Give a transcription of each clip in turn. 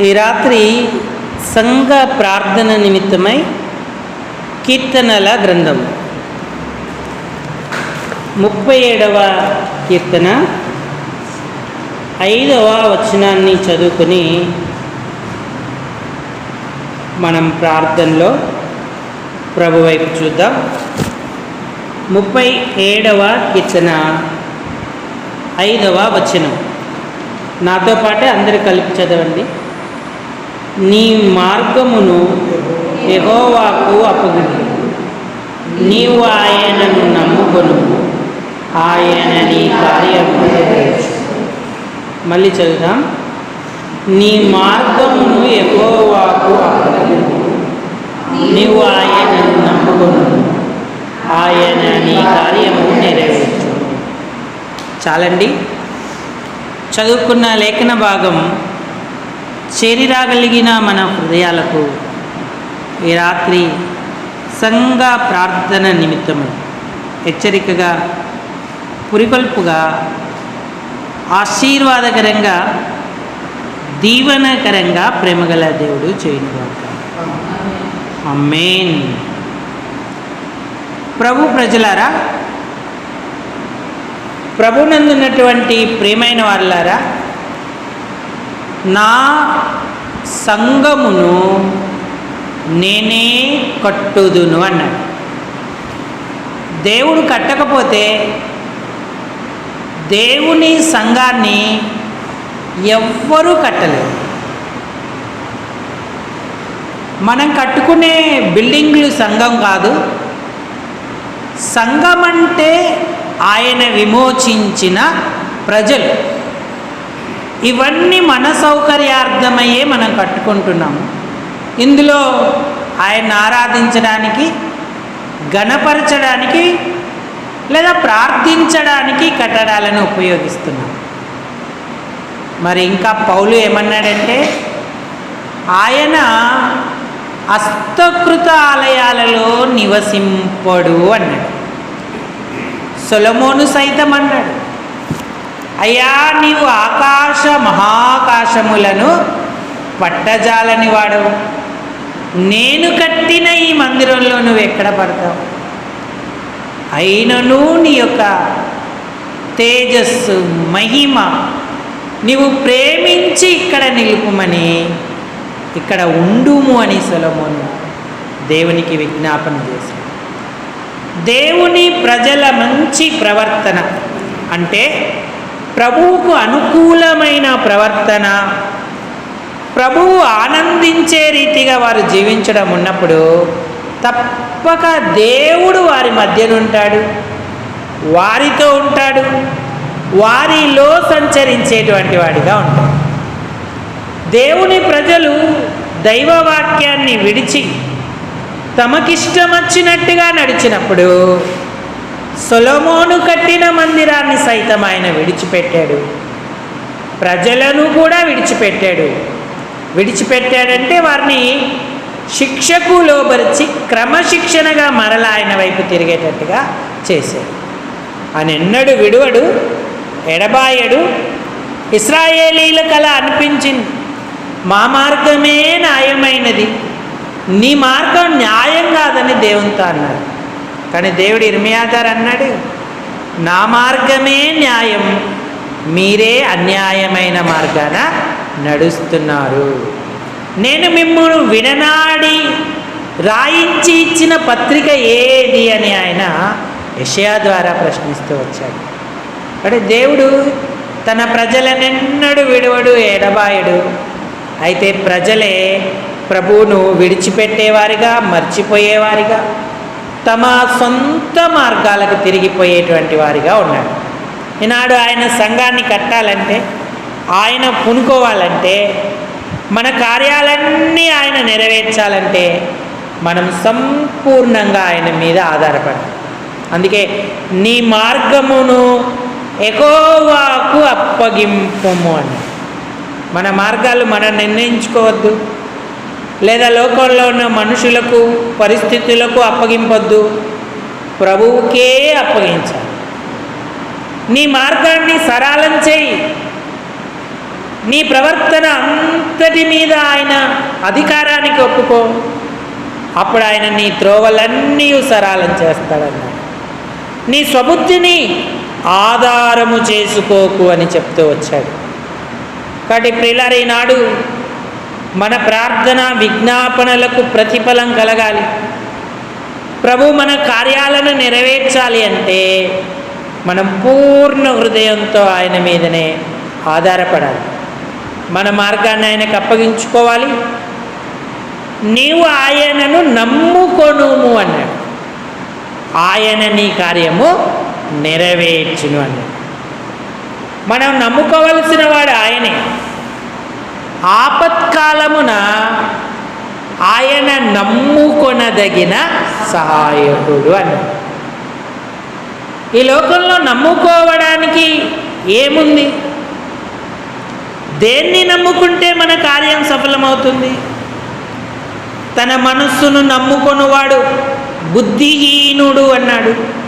ఈ రాత్రి సంఘ ప్రార్థన నిమిత్తమై కీర్తనల గ్రంథం. ముప్పై ఏడవ కీర్తన. ఐదవ వచనాన్ని చదువుకొని మనం ప్రార్థనలో ప్రభు వైపు చూద్దాం. ముప్పై ఏడవ కీర్తన. ఐదవ వచనం. నాతో పాటే అందరు కలిపి చదవండి. నీ మార్గమును ఎగోవాకు అప్పగు నీవు ఆయనను నమ్ముకొను. ఆయన నీ కార్యము మళ్ళీ చదువుదాం. నీ మార్గమును ఎగోవాకు అప్పగు నీవు ఆయనను నమ్ముకొను. ఆయన నీ కార్యము నెరవేర్చు చాలండి. చదువుకున్న లేఖన భాగం చేరిరాగలిగిన మన హృదయాలకు ఈ రాత్రి సంఘ ప్రార్థన నిమిత్తము. హెచ్చరికగా పురికొల్పుగా ఆశీర్వాదకరంగా దీవనకరంగా ప్రేమగల దేవుడు చేయనుగాక. అమ్మేన్ ప్రభు ప్రజలారా ప్రభునందున్నటువంటి ప్రేమైన వాళ్ళారా నా సంఘమును నేనే కట్టుదును అన్నాడు. దేవుడు కట్టకపోతే దేవుని సంఘాన్ని ఎవ్వరూ కట్టలేరు మనం కట్టుకునే బిల్డింగ్లు సంఘం కాదు సంఘం అంటే ఆయన విమోచించిన ప్రజలు. ఇవన్నీ మన సౌకర్యార్థమయ్యే మనం కట్టుకుంటున్నాము ఇందులో ఆయన ఆరాధించడానికి గణపరచడానికి లేదా ప్రార్థించడానికి కట్టడాలను ఉపయోగిస్తున్నాం. మరి ఇంకా పౌలు ఏమన్నాడంటే ఆయన హస్తకృత ఆలయాలలో నివసింపడు అన్నాడు. సొలమోను సైతం అన్నాడు. అయ్యా నీవు ఆకాశ మహాకాశములను పట్టజాలని వాడవు. నేను కట్టిన ఈ మందిరంలో నువ్వు ఎక్కడ పడతావు? అయినను నీ యొక్క తేజస్సు మహిమ నీవు ప్రేమించి ఇక్కడ నిలుపుమని ఇక్కడ ఉండుము అని సొలమోను దేవునికి విజ్ఞాపన చేశాడు దేవుని ప్రజల మంచి ప్రవర్తన అంటే ప్రభువుకు అనుకూలమైన ప్రవర్తన. ప్రభువు ఆనందించే రీతిగా వారు జీవించడం ఉన్నప్పుడు తప్పక దేవుడు వారి మధ్యనుంటాడు వారితో ఉంటాడు. వారిలో సంచరించేటువంటి వాడిగా ఉంటాడు. దేవుని ప్రజలు దైవవాక్యాన్ని విడిచి తమకిష్టమచ్చినట్టుగా నడిచినప్పుడు సొలమోను కట్టిన మందిరాన్ని సైతం ఆయన విడిచిపెట్టాడు. ప్రజలను కూడా విడిచిపెట్టాడు. విడిచిపెట్టాడంటే వారిని శిక్షకు లోబరిచి క్రమశిక్షణగా మరల ఆయన వైపు తిరిగేటట్టుగా చేశాడు. ఆయన ఎన్నడు విడువడు ఎడబాయడు ఇస్రాయేలీల కళ అనిపించింది. మా మార్గమే న్యాయమైనది నీ మార్గం న్యాయం కాదని దేవునితో అన్నారు. కానీ దేవుడు ఇర్మియాదార్ అన్నాడు నా మార్గమే న్యాయం మీరే అన్యాయమైన మార్గాన నడుస్తున్నారు. నేను మిమ్మల్ని విననాడి రాయించి ఇచ్చిన పత్రిక ఏది? అని ఆయన యషయా ద్వారా ప్రశ్నిస్తూ వచ్చాడు. అంటే దేవుడు తన ప్రజలనెన్నడు విడవడు ఎడబాయడు అయితే ప్రజలే ప్రభువును విడిచిపెట్టేవారిగా మర్చిపోయేవారిగా తమ సొంత మార్గాలకు తిరిగిపోయేటువంటి వారిగా ఉన్నాడు. ఈనాడు ఆయన సంఘాన్ని కట్టాలంటే ఆయన పునుకోవాలంటే మన కార్యాలన్నీ ఆయన నెరవేర్చాలంటే మనం సంపూర్ణంగా ఆయన మీద ఆధారపడాలి. అందుకే నీ మార్గమును ఎకోవాకు అప్పగింపము అని మన మార్గాలు మనం నిర్ణయించుకోవద్దు. లేదా లోకంలో ఉన్న మనుషులకు పరిస్థితులకు అప్పగింపొద్దు. ప్రభువుకే అప్పగించాలి. నీ మార్గాన్ని సరళం చేయి. నీ ప్రవర్తన అంతటి మీద ఆయన అధికారానికి ఒప్పుకో. అప్పుడు ఆయన నీ త్రోవలన్నీ సరాలం చేస్తాడన్నాడు. నీ స్వబుద్ధిని ఆధారము చేసుకోకు అని చెప్తూ వచ్చాడు. కాబట్టి ప్రియులారు ఈనాడు మన ప్రార్థన విజ్ఞాపనలకు ప్రతిఫలం కలగాలి. ప్రభు మన కార్యాలను నెరవేర్చాలి అంటే మనం పూర్ణ హృదయంతో ఆయన మీదనే ఆధారపడాలి. మన మార్గాన్ని ఆయనకు అప్పగించుకోవాలి. నీవు ఆయనను నమ్ముకొనుము అన్నాడు. ఆయన నీ కార్యము నెరవేర్చును అన్నాడు. మనం నమ్ముకోవలసిన వాడు ఆయనే. ఆపత్కాలమున ఆయన నమ్ముకొనదగిన సహాయకుడు అని. ఈ లోకంలో నమ్ముకోవడానికి ఏముంది? దేన్ని నమ్ముకుంటే మన కార్యం సఫలమవుతుంది? తన మనస్సును నమ్ముకొనువాడు బుద్ధిహీనుడు అన్నాడు.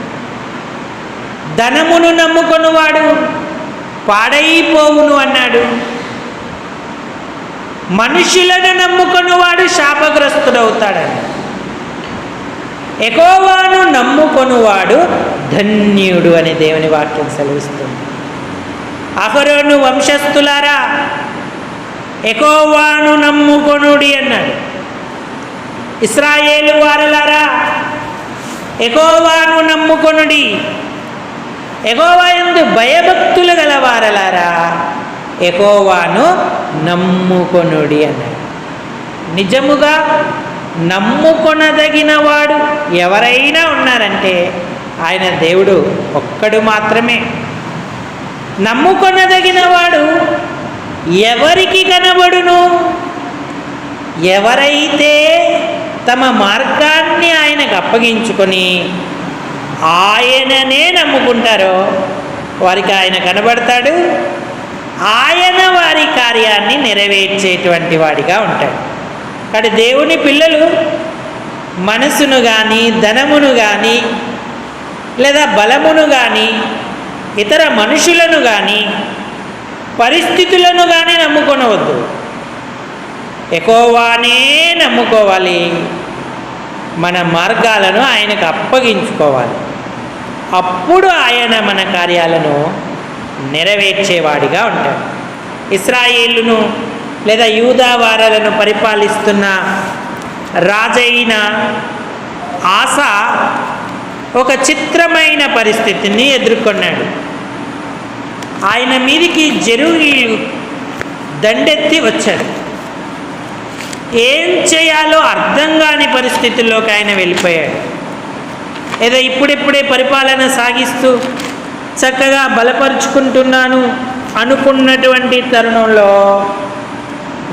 ధనమును నమ్ముకొనువాడు పాడైపోవును అన్నాడు. మనుషులను నమ్ముకొనువాడు శాపగ్రస్తుడవుతాడని. ఎకోవాను నమ్ముకొనువాడు ధన్యుడు అని దేవుని వాక్యం సెలవిస్తుంది. అహరోను వంశస్థులారా ఎకోవాను నమ్ముకొనుడి అన్నాడు. ఇస్రాయేలు వారలారా ఎకోవాను నమ్ముకొనుడి. ఎగోవా ఎందు భయభక్తులు గల వారలారా. ఎకోవాను నమ్ముకొనుడి అన్నాడు. నిజముగా నమ్ముకొనదగిన వాడు ఎవరైనా ఉన్నారంటే ఆయన దేవుడు ఒక్కడు మాత్రమే. నమ్ముకొనదగిన వాడు ఎవరికి కనబడును? ఎవరైతే తమ మార్గాన్ని ఆయనకు అప్పగించుకొని ఆయననే నమ్ముకుంటారో వారికి ఆయన కనబడతాడు ఆయన వారి కార్యాన్ని నెరవేర్చేటువంటి వాడిగా ఉంటాడు. కాబట్టి దేవుని పిల్లలు మనసును కానీ ధనమును కానీ లేదా బలమును కానీ ఇతర మనుషులను కానీ పరిస్థితులను కానీ నమ్ముకొనవద్దు. ఎక్కువనే నమ్ముకోవాలి. మన మార్గాలను ఆయనకు అప్పగించుకోవాలి. అప్పుడు ఆయన మన కార్యాలను నెరవేర్చేవాడిగా ఉంటాడు. ఇస్రాయేలును లేదా యూదావారాలను పరిపాలిస్తున్న రాజైన ఆశ ఒక చిత్రమైన పరిస్థితిని ఎదుర్కొన్నాడు. ఆయన మీదికి జరుగు దండెత్తి వచ్చాడు. ఏం చేయాలో అర్థం కాని పరిస్థితుల్లోకి ఆయన వెళ్ళిపోయాడు. ఏదో ఇప్పుడిప్పుడే పరిపాలన సాగిస్తూ చక్కగా బలపరుచుకుంటున్నాను అనుకున్నటువంటి తరుణంలో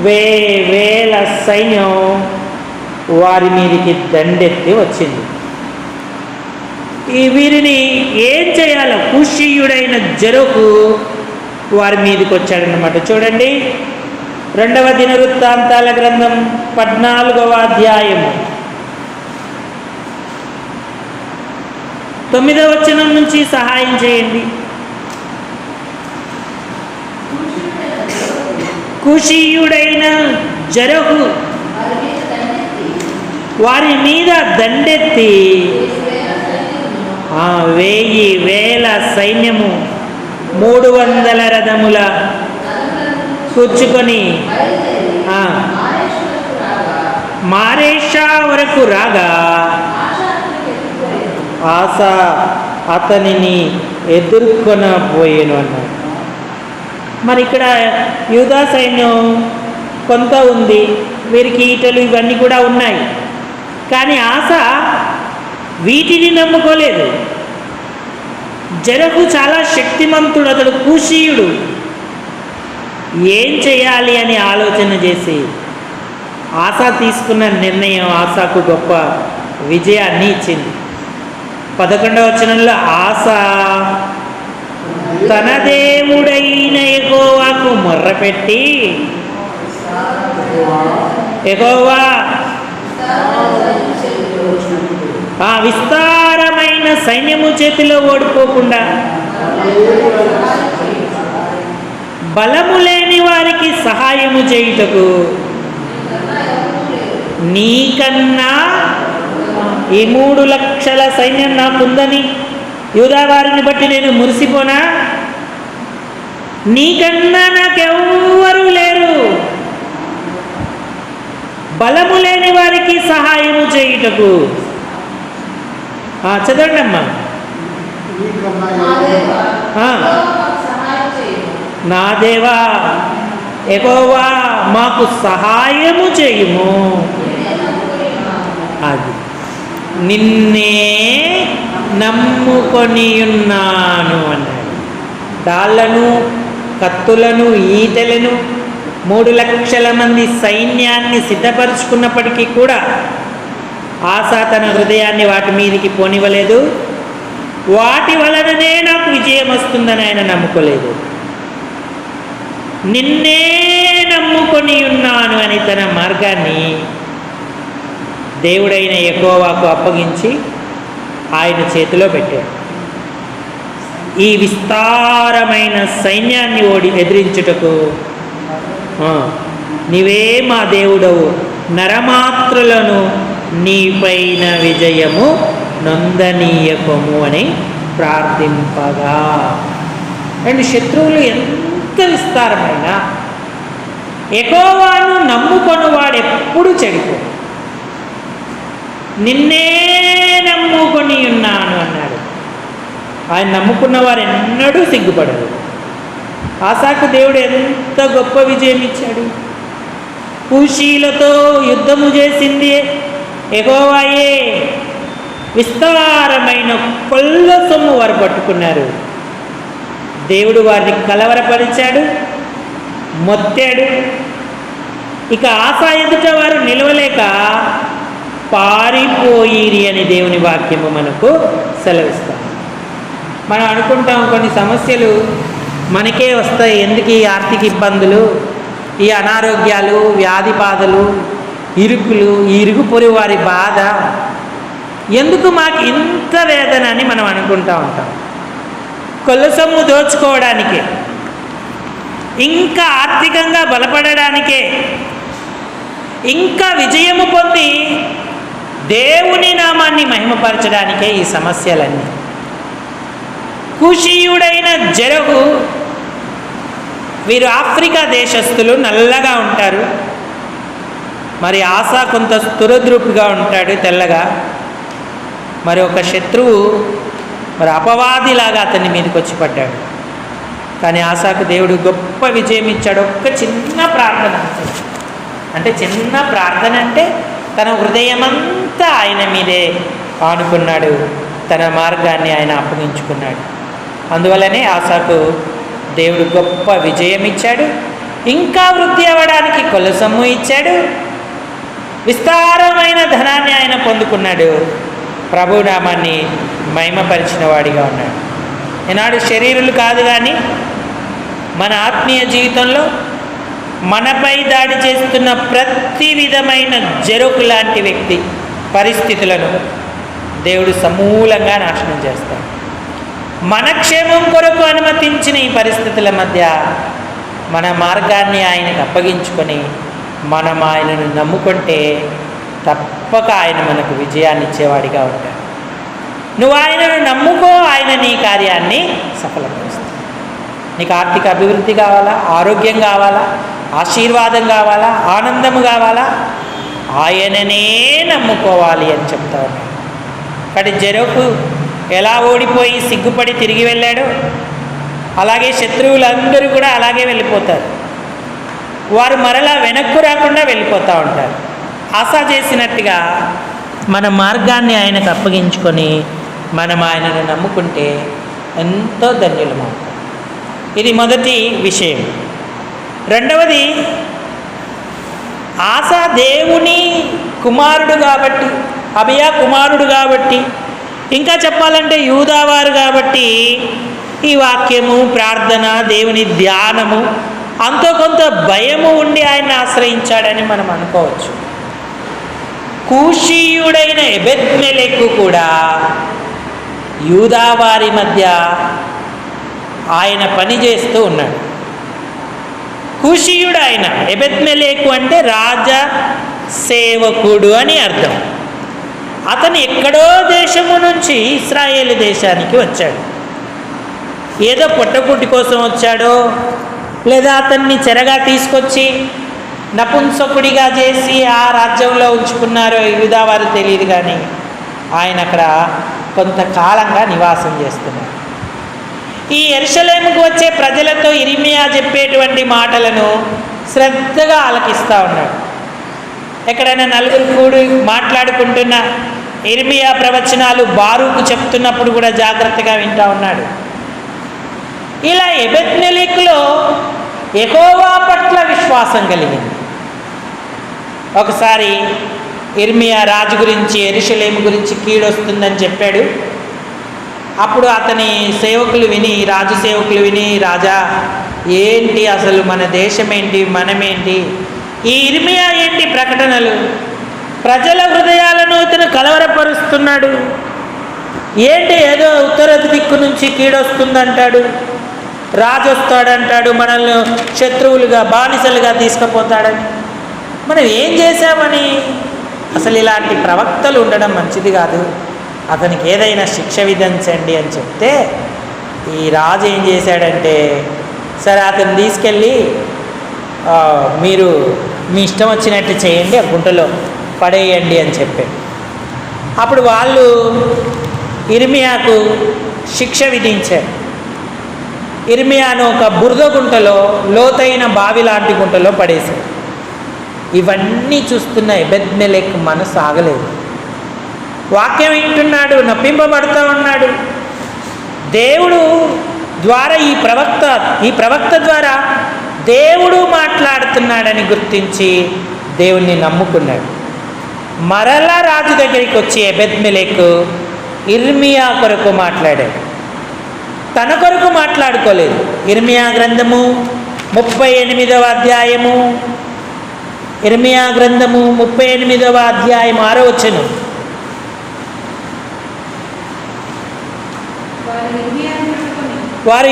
వే వేల సైన్యం వారి మీదికి దండెత్తి వచ్చింది. ఈ వీరిని ఏం చేయాలో కుషీయుడైన జరుకు వారి మీదకి వచ్చాడనమాట చూడండి రెండవ దినవృత్తాంతాల గ్రంథం పద్నాలుగవ అధ్యాయము. తొమ్మిదవ వచనం నుంచి సహాయం చేయండి. కుషీయుడైన జరహు వారి మీద దండెత్తి ఆ వేయి వేల సైన్యము మూడు వందల రథముల కూర్చుకొని మారేషా వరకు రాగా ఆశ అతనిని ఎదుర్కొనబోయేను అన్నాడు మరి ఇక్కడ యూదా సైన్యం కొంత ఉంది వీరికి ఈటలు ఇవన్నీ కూడా ఉన్నాయి. కానీ ఆశ వీటిని నమ్ముకోలేదు. జరకు చాలా శక్తిమంతుడు అతడు కూషీయుడు ఏం చేయాలి అని ఆలోచన చేసి ఆశ తీసుకున్న నిర్ణయం ఆశకు గొప్ప విజయాన్ని ఇచ్చింది. పదకొండవ వచనంలో ఆశ తన దేవుడైన ఎగోవాకు మొర్రపెట్టి ఎగోవా ఆ విస్తారమైన సైన్యము చేతిలో ఓడిపోకుండా బలము లేని లేని వారికి సహాయము చేయుటకు నీకన్నా ఈ మూడు లక్షల సైన్యం నాకుందని యూదావారిని బట్టి నేను మురిసిపోనా? నీకన్నా నాకెవ్వరూ లేరు. బలము లేని వారికి సహాయము చేయుటకు. చదవండి అమ్మా నా దేవా ఎగోవా మాకు సహాయము చేయుము. అది. నిన్నే నమ్ముకొని ఉన్నాను అన్నాడు డాళ్ళను కత్తులను ఈటెలను మూడు లక్షల మంది సైన్యాన్ని సిద్ధపరుచుకున్నప్పటికీ కూడా ఆశ తన హృదయాన్ని వాటి మీదకి పోనివ్వలేదు. వాటి వలననే నాకు విజయం వస్తుందని ఆయన నమ్ముకోలేదు. నిన్నే నమ్ముకొని ఉన్నాను అని తన మార్గాన్ని దేవుడైన ఎకోవాకు అప్పగించి ఆయన చేతిలో పెట్టాడు. ఈ విస్తారమైన సైన్యాన్ని ఓడి ఎదిరించుటకు నీవే మా దేవుడవు. నరమాత్రులను నీపైన విజయము నందనీయకము అని ప్రార్థింపగా. అండ్ శత్రువులు ఎంత విస్తారమైన. ఎకోవాను నమ్ముకొని వాడు ఎప్పుడు చెడిపో నిన్నే నమ్ముకొని ఉన్నాను అన్నాడు. ఆయన నమ్ముకున్న వారు ఎన్నడూ సిగ్గుపడరు. ఆశాకు దేవుడు ఎంత గొప్ప విజయం ఇచ్చాడు. కూషీలతో యుద్ధము చేసింది ఎగోవాయే విస్తారమైన కొల్ల సొమ్ము వారు పట్టుకున్నారు. దేవుడు వారిని కలవరపరిచాడు మొత్తాడు. ఇక ఆశ ఎదుట వారు నిలవలేక పారిపోయిరి అని దేవుని వాక్యము మనకు సెలవిస్తాం మనం అనుకుంటాం కొన్ని సమస్యలు మనకే వస్తాయి. ఎందుకు ఈ ఆర్థిక ఇబ్బందులు ఈ అనారోగ్యాలు వ్యాధి బాధలు ఇరుకులు ఈ ఇరుగు వారి బాధ ఎందుకు మాకు ఇంత వేదన అని మనం అనుకుంటా ఉంటాం. కొలసొమ్ము దోచుకోవడానికే ఇంకా ఆర్థికంగా బలపడడానికే ఇంకా విజయము పొంది దేవుని నామాన్ని మహిమపరచడానికే ఈ సమస్యలన్నీ. కుషీయుడైన జరగు వీరు ఆఫ్రికా దేశస్థులు నల్లగా ఉంటారు. మరి ఆశ కొంత స్థురద్రూపుగా ఉంటాడు తెల్లగా. మరి ఒక శత్రువు మరి అపవాదిలాగా అతని మీదకి వచ్చి పడ్డాడు. కానీ ఆశాకు దేవుడు గొప్ప విజయం ఇచ్చాడు. ఒక్క చిన్న ప్రార్థన అంటే చిన్న ప్రార్థన అంటే తన హృదయమంతా ఆయన మీదే ఆనుకున్నాడు. తన మార్గాన్ని ఆయన అప్పగించుకున్నాడు. అందువలనే ఆశాకు దేవుడు గొప్ప విజయం ఇచ్చాడు. ఇంకా వృద్ధి అవ్వడానికి కొలసమ్ము ఇచ్చాడు. విస్తారమైన ధనాన్ని ఆయన పొందుకున్నాడు. ప్రభునామాన్ని మహిమపరిచిన వాడిగా ఉన్నాడు. ఈనాడు శరీరులు కాదు కానీ మన ఆత్మీయ జీవితంలో మనపై దాడి చేస్తున్న ప్రతి విధమైన జరుకు లాంటి వ్యక్తి పరిస్థితులను దేవుడు సమూలంగా నాశనం చేస్తాడు. మన క్షేమం కొరకు అనుమతించిన ఈ పరిస్థితుల మధ్య మన మార్గాన్ని ఆయనకు అప్పగించుకొని మనం ఆయనను నమ్ముకుంటే తప్పక ఆయన మనకు విజయాన్ని ఇచ్చేవాడిగా ఉంటాడు. నువ్వు ఆయనను నమ్ముకో ఆయన నీ కార్యాన్ని సఫలపరుస్తాడు. నీకు ఆర్థిక అభివృద్ధి కావాలా? ఆరోగ్యం కావాలా? ఆశీర్వాదం కావాలా? ఆనందము కావాలా? ఆయననే నమ్ముకోవాలి అని చెప్తా ఉన్నాడు కానీ ఎలా ఓడిపోయి సిగ్గుపడి తిరిగి వెళ్ళాడో అలాగే శత్రువులందరూ కూడా అలాగే వెళ్ళిపోతారు. వారు మరలా వెనక్కు రాకుండా వెళ్ళిపోతూ ఉంటారు. ఆశ చేసినట్టుగా మన మార్గాన్ని ఆయనకు అప్పగించుకొని మనం ఆయనను నమ్ముకుంటే ఎంతో ధన్యులమవుతాం. ఇది మొదటి విషయం. రెండవది ఆశ దేవుని కుమారుడు కాబట్టి అభయ కుమారుడు కాబట్టి ఇంకా చెప్పాలంటే యూదావారు కాబట్టి ఈ వాక్యము ప్రార్థన దేవుని ధ్యానము అంతో కొంత భయము ఉండి ఆయన ఆశ్రయించాడని మనం అనుకోవచ్చు. కూషీయుడైన ఎబెద్మెలెక్కు కూడా యూదావారి మధ్య ఆయన పని చేస్తూ ఉన్నాడు. కుషియుడు ఆయన ఎబెత్మెలేకు అంటే రాజ సేవకుడు అని అర్థం. అతను ఎక్కడో దేశము నుంచి ఇస్రాయేల్ దేశానికి వచ్చాడు. ఏదో పుట్టకుట్టి కోసం వచ్చాడో లేదా అతన్ని చెరగా తీసుకొచ్చి నపుంసకుడిగా చేసి ఆ రాజ్యంలో ఉంచుకున్నారో వివిధ వారు తెలియదు కానీ ఆయన అక్కడ కొంతకాలంగా నివాసం చేస్తున్నారు. ఈ ఎరుసలేముకు వచ్చే ప్రజలతో ఇరిమియా చెప్పేటువంటి మాటలను శ్రద్ధగా ఆలకిస్తూ ఉన్నాడు. ఎక్కడైనా నలుగురు కూడి మాట్లాడుకుంటున్న ఇర్మియా ప్రవచనాలు బారుకు చెప్తున్నప్పుడు కూడా జాగ్రత్తగా వింటా ఉన్నాడు. ఇలా ఎబెత్నెలిక్లో ఎకోవా పట్ల విశ్వాసం కలిగింది. ఒకసారి ఇర్మియా రాజు గురించి ఎరుషలేము గురించి కీడొస్తుందని చెప్పాడు. అప్పుడు అతని సేవకులు విని రాజు సేవకులు విని రాజా ఏంటి అసలు మన దేశం ఏంటి మనమేంటి? ఈ ఇర్మియా ఏంటి ప్రకటనలు? ప్రజల హృదయాలను ఇతను కలవరపరుస్తున్నాడు. ఏంటి ఏదో ఉత్తర దిక్కు నుంచి కీడొస్తుందంటాడు? రాజు వస్తాడంటాడు మనల్ని శత్రువులుగా బానిసలుగా తీసుకుపోతాడని. మనం ఏం చేశామని? అసలు ఇలాంటి ప్రవక్తలు ఉండడం మంచిది కాదు. అతనికి ఏదైనా శిక్ష విధించండి అని చెప్తే ఈ రాజు ఏం చేశాడంటే సరే అతను తీసుకెళ్ళి మీరు మీ ఇష్టం వచ్చినట్టు చేయండి ఆ గుంటలో పడేయండి అని చెప్పాడు. అప్పుడు వాళ్ళు ఇర్మియాకు శిక్ష విధించారు. ఇర్మియాను ఒక బురద గుంటలో లోతైన బావి లాంటి గుంటలో పడేశారు. ఇవన్నీ చూస్తున్న ఎబెద్మెలెక్ మనసు ఆగలేదు. వాక్యం వింటున్నాడు నప్పింపబడుతూ ఉన్నాడు. దేవుడు ద్వారా ఈ ప్రవక్త ఈ ప్రవక్త ద్వారా దేవుడు మాట్లాడుతున్నాడని గుర్తించి దేవుణ్ణి నమ్ముకున్నాడు. మరలా రాజు దగ్గరికి వచ్చి ఎబెద్మిలేకు ఇర్మియా కొరకు మాట్లాడాడు. తన కొరకు మాట్లాడుకోలేదు. ఇర్మియా గ్రంథము ముప్పై ఎనిమిదవ అధ్యాయము ఇర్మియా గ్రంథము ముప్పై ఎనిమిదవ అధ్యాయం ఆరో వచ్చను వారు ఇర్మియాను పట్టుకొని వారు ఇర్మియాను పట్టుకొని ఆరాధనలో ఉన్న "ఆ, రాజకుమారులకు మల్కీయ గోపులోనికి దింపిరి. ఆ, అందులోని అందులోనికి ఇర్మియాను త్రాడతో దింపినప్పుడు ఆ." ఆ గోపులో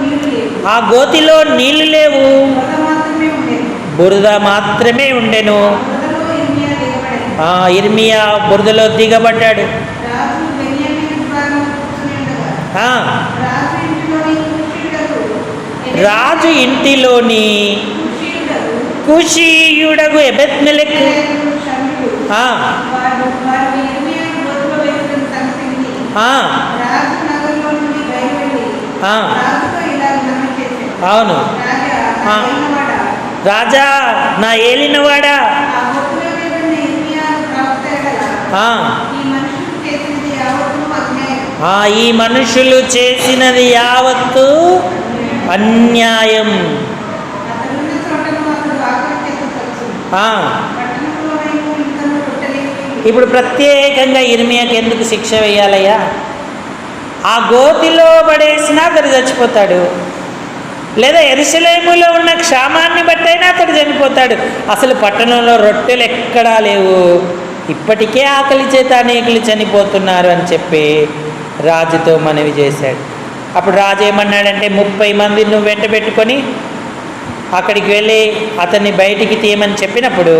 నీళ్ళు లేవు. ఆ గోతిలో నీళ్ళు లేవు. బురద మాత్రమే ఉండెను. ఇర్మియా బురదలో దిగబడ్డాడు. రాజు ఇంటిలోని కుషీయుడగు ఎబెత్మెలకు అవును. రాజా నా ఏలినవాడా? ఈ మనుషులు చేసినది యావత్తు అన్యాయం. ఇప్పుడు ప్రత్యేకంగా ఇర్మియాకి ఎందుకు శిక్ష వేయాలయ్యా? ఆ గోతిలో పడేసినా అతడు చచ్చిపోతాడు. లేదా ఎరుసలేములో ఉన్న క్షామాన్ని బట్టైనా అతడు చనిపోతాడు. అసలు పట్టణంలో రొట్టెలు ఎక్కడా లేవు. ఇప్పటికే ఆకలి చేత అనేకులు చనిపోతున్నారు అని చెప్పి రాజుతో మనవి చేశాడు. అప్పుడు రాజు ఏమన్నాడంటే ముప్పై మంది నువ్వు వెంట పెట్టుకొని అక్కడికి వెళ్ళి అతన్ని బయటికి తీయమని చెప్పినప్పుడు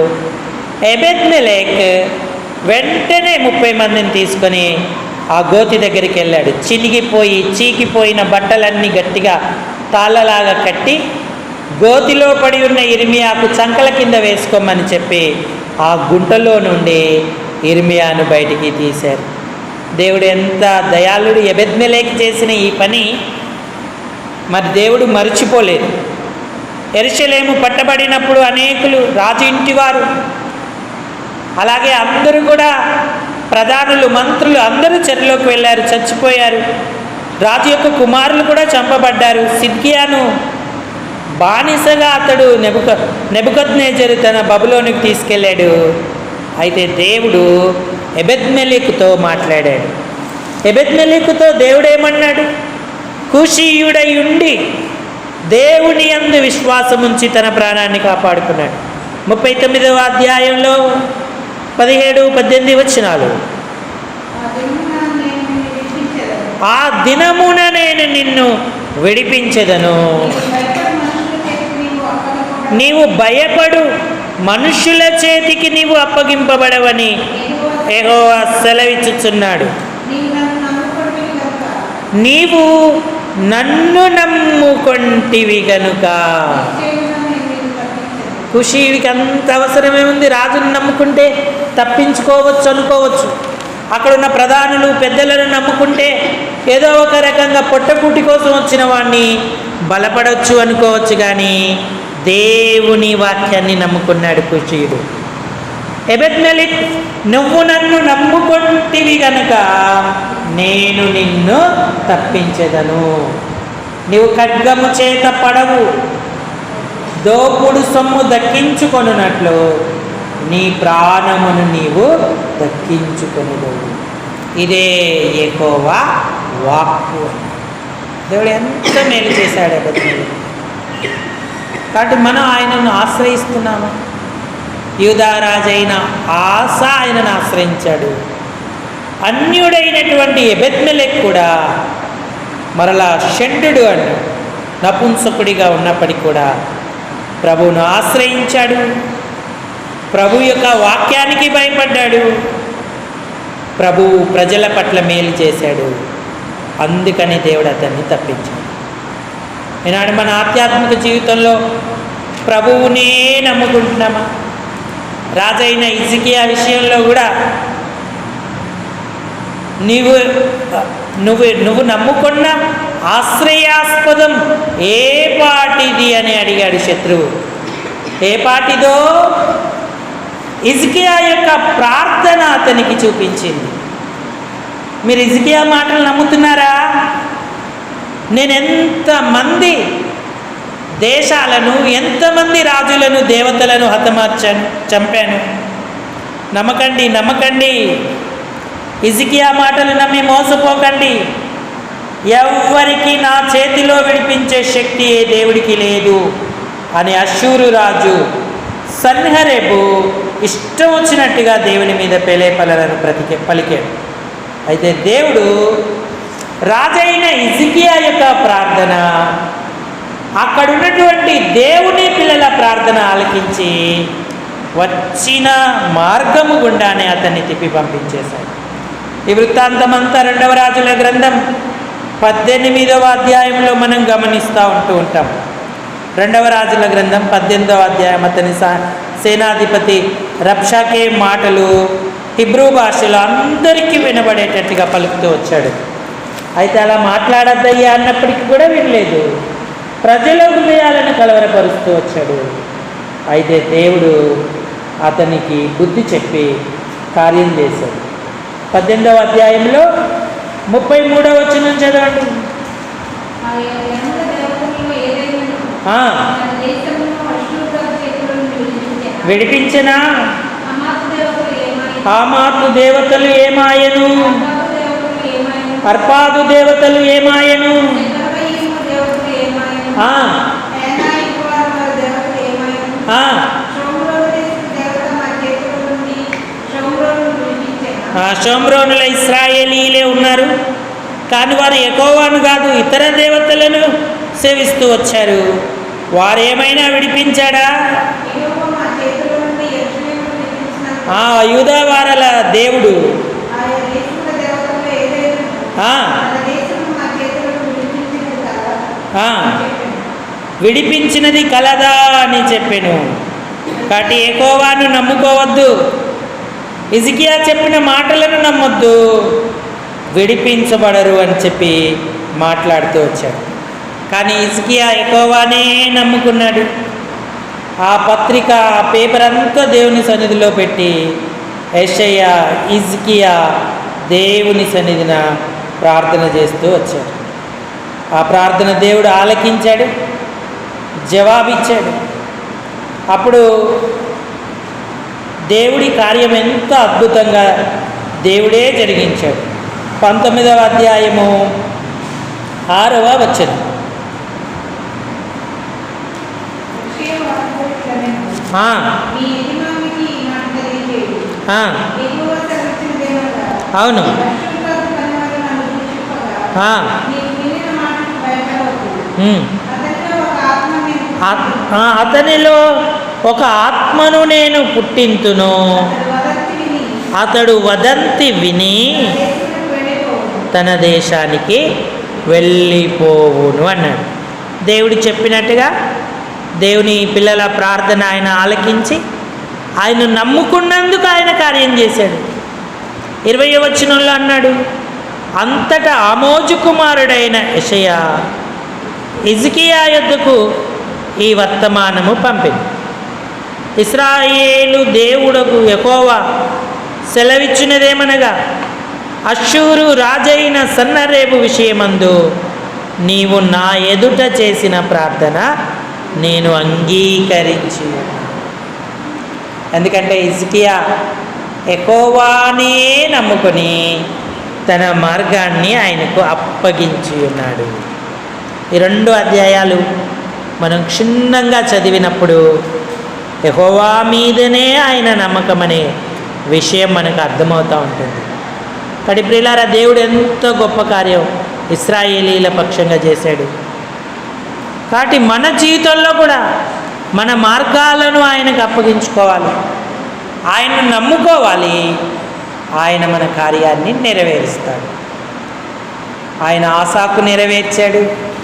ఎబెద్మెలేక్ వెంటనే ముప్పై మందిని తీసుకొని ఆ గోతి దగ్గరికి వెళ్ళాడు. చినిగిపోయి చీకిపోయిన బట్టలన్నీ గట్టిగా తాళ్ళలాగా కట్టి గోతిలో పడి ఉన్న ఇర్మియాకు చంకల కింద వేసుకోమని చెప్పి ఆ గుంటలో నుండి ఇర్మియాను బయటికి తీశారు. దేవుడు ఎంత దయాళుడు ఎబెద్మెలేక్ చేసిన ఈ పని మరి దేవుడు మరిచిపోలేదు. ఎరుషలేము పట్టబడినప్పుడు అనేకులు రాజు ఇంటివారు అలాగే అందరూ కూడా ప్రధానులు మంత్రులు అందరూ చెరలోకి వెళ్ళారు చచ్చిపోయారు. రాజు యొక్క కుమారులు కూడా చంపబడ్డారు. సిద్కియాను బానిసగా అతడు నెబుక నెబుకద్నేజరు తన బబులోనికి తీసుకెళ్ళాడు. అయితే దేవుడు ఎబెద్మెలికుతో మాట్లాడాడు. ఎబెద్మెలికుతో దేవుడేమన్నాడు? కుషీయుడై ఉండి దేవుని అందు విశ్వాసముంచి తన ప్రాణాన్ని కాపాడుకున్నాడు. ముప్పై తొమ్మిదవ అధ్యాయంలో పదిహేడు పద్దెనిమిది వచ్చినాలు ఆ దినమున నేను నిన్ను విడిపించదను. నీవు భయపడు మనుషుల చేతికి నీవు అప్పగింపబడవని యెహోవా సెలవిచ్చుచున్నాడు. నీవు నన్ను నమ్ముకొంటివి కనుక గనుక. నిశ్చయముగా అంత అవసరమే ఉంది రాజును నమ్ముకుంటే తప్పించుకోవచ్చు అనుకోవచ్చు. అక్కడున్న ప్రధానులు పెద్దలను నమ్ముకుంటే ఏదో ఒక రకంగా పొట్టపూటి కోసం వచ్చిన వాడిని బలపడవచ్చు అనుకోవచ్చు కానీ దేవుని వాక్యాన్ని నమ్ముకున్నాడు కుషీయుడు. ఎబెద్మెలిక్ నువ్వు నన్ను నమ్ముకొంటివి గనుక నేను నిన్ను తప్పించెదను. నీవు ఖడ్గము చేత పడవు. దోపుడు సొమ్ము దక్కించుకొనున్నట్లు నీ ప్రాణమును నీవు దక్కించుకొనుదు ఇదే ఎక్కువ వాక్కు. దేవుడు ఎంత మేలు చేశాడు అబద్ధంలో కాబట్టి మనం ఆయనను ఆశ్రయిస్తున్నాము. యూదారాజైన ఆశ ఆయనను ఆశ్రయించాడు. అన్యుడైనటువంటి ఎబెత్మెలెక్ కూడా మరలా షండు అండు నపుంసకుడిగా ఉన్నప్పటికీ కూడా ప్రభువును ఆశ్రయించాడు. ప్రభు యొక్క వాక్యానికి భయపడ్డాడు. ప్రభువు ప్రజల పట్ల మేలు చేశాడు. అందుకని దేవుడు అతన్ని తప్పించాడు. ఈనాడు మన ఆధ్యాత్మిక జీవితంలో ప్రభువునే నమ్ముకుంటున్నామా? రాజైన ఇజికియా విషయంలో కూడా నీవు నువ్వు నువ్వు నమ్ముకున్న ఆశ్రయాస్పదం ఏ పాటిది అని అడిగాడు శత్రువు. ఏ పాటిదో? ఇజ్కియా యొక్క ప్రార్థన అతనికి చూపించింది. మీరు ఇజ్కియా మాటలు నమ్ముతున్నారా? నేనెంతమంది దేశాలను ఎంతమంది రాజులను దేవతలను హతమార్చాను చంపాను. నమ్మకండి నమ్మకండి. ఇజికియా మాటలు నమ్మి మోసపోకండి. ఎవ్వరికి నా చేతిలో విడిపించే శక్తి ఏ దేవుడికి లేదు అని అశూరు రాజు సన్హరేపు ఇష్టం వచ్చినట్టుగా దేవుని మీద పెలేపలను ప్రతికే పలికాడు. అయితే దేవుడు రాజైన ఇజికియా యొక్క ప్రార్థన అక్కడ ఉన్నటువంటి దేవుని పిల్లల ప్రార్థన ఆలకించి వచ్చిన మార్గము గుండానే అతన్ని తిప్పి పంపించేశాడు. ఈ వృత్తాంతమంతా రెండవ రాజుల గ్రంథం పద్దెనిమిదవ అధ్యాయంలో మనం గమనిస్తూ ఉంటూ ఉంటాం. రెండవ రాజుల గ్రంథం పద్దెనిమిదవ అధ్యాయం అతని సా- సేనాధిపతి రబ్షాకే మాటలు హిబ్రూ భాషలో అందరికీ వినబడేటట్టుగా పలుకుతూ వచ్చాడు. అయితే అలా మాట్లాడద్దయ్యా అన్నప్పటికీ కూడా వినలేదు. ప్రజల హృదయాలను కలవరపరుస్తూ వచ్చాడు అయితే దేవుడు అతనికి బుద్ధి చెప్పి కార్యం చేశాడు పద్దెనిమిదవ అధ్యాయంలో ముప్పై మూడవ వచ్చిన చదవండి విడిపించినా యెహోవా విడిపించనా దేవతలు ఏమాయను? హామాతు దేవతలు ఏమాయను? అర్పాదు దేవతలు ఏమాయను షోమ్రోనుల ఇస్రాయేలీలే ఉన్నారు. కానీ వారు ఎకోవాను కాదు ఇతర దేవతలను సేవిస్తూ వచ్చారు. వారు ఏమైనా విడిపించాడా? యెహోవా మా ఆ దేవుడు. ఆ, విడిపించినది కలదా అని చెప్పాను. కాబట్టి ఏకోవాను నమ్ముకోవద్దు. ఇజికియా చెప్పిన మాటలను నమ్మొద్దు. విడిపించబడరు అని చెప్పి మాట్లాడుతూ వచ్చాడు. కానీ ఇజికియా ఎకోవానే నమ్ముకున్నాడు. ఆ పత్రిక ఆ పేపర్ అంతా దేవుని సన్నిధిలో పెట్టి యెషయ్య ఇజ్కియా దేవుని సన్నిధిన ప్రార్థన చేస్తూ వచ్చాడు. ఆ ప్రార్థన దేవుడు ఆలకించాడు. జవాబిచ్చాడు. అప్పుడు దేవుడి కార్యం ఎంత అద్భుతంగా దేవుడే జరిగించాడు. పంతొమ్మిదవ అధ్యాయము ఆరవ సెలవిచ్చినదేమనగా, అవును. ఆ, నీవు వినిన మాటకు భయపడవద్దు. ఉమ్. అతనిలో ఒక ఆత్మ నేను ఆత్- ఆ, అతనిలో ఒక ఆత్మను నేను పుట్టింతును. అతడు వదంతి విని తన దేశానికి వెళ్ళిపోవును అన్నాడు. దేవుడు చెప్పినట్టుగా దేవుని పిల్లల ప్రార్థన ఆయన ఆలకించి ఆయన నమ్ముకున్నందుకు ఆయన కార్యం చేశాడు. ఇరవై వచనంలో అన్నాడు అంతటా ఆమోజు కుమారుడైన యషయా ఇజ్కియా యొద్దకు ఈ వర్తమానము పంపింది ఇస్రాయేలు దేవుడకు ఎకోవా సెలవిచ్చినదేమనగా అశూరు రాజైన సన్నరేపు విషయమందు నీవు నా ఎదుట చేసిన ప్రార్థన నేను అంగీకరించి ఎందుకంటే ఇజ్కియా ఎకోవానే నమ్ముకొని తన మార్గాన్ని ఆయనకు అప్పగించి ఉన్నాడు ఈ రెండు అధ్యాయాలు మనం క్షుణ్ణంగా చదివినప్పుడు ఎహోవా మీదనే ఆయన నమ్మకం అనే విషయం మనకు అర్థమవుతూ ఉంటుంది. కడి ప్రియులారా దేవుడు ఎంతో గొప్ప కార్యం ఇస్రాయేలీల పక్షంగా చేశాడు. కాబట్టి మన జీవితంలో కూడా మన మార్గాలను ఆయనకు అప్పగించుకోవాలి. ఆయన్ను నమ్ముకోవాలి. ఆయన మన కార్యాన్ని నెరవేరుస్తాడు. ఆయన ఆశాకు నెరవేర్చాడు.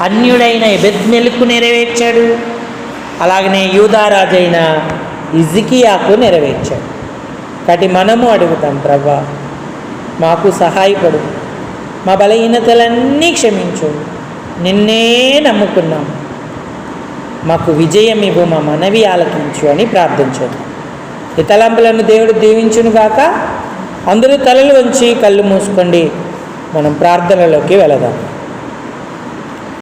అన్యుడైన ఎబెద్మెలకు నెరవేర్చాడు. అలాగనే యూదారాజైన ఇజికియాకు నెరవేర్చాడు. కాబట్టి మనము అడుగుతాం ప్రభా మాకు సహాయపడు. మా బలహీనతలన్నీ క్షమించు. నిన్నే నమ్ముకున్నాం. మాకు విజయం ఇవ్వు మా మనవి ఆలకించు అని ప్రార్థించదు ఈ తలంపులను దేవుడు దీవించును గాక. అందరూ తలలు వంచి కళ్ళు మూసుకోండి. మనం ప్రార్థనలోకి వెళదాం.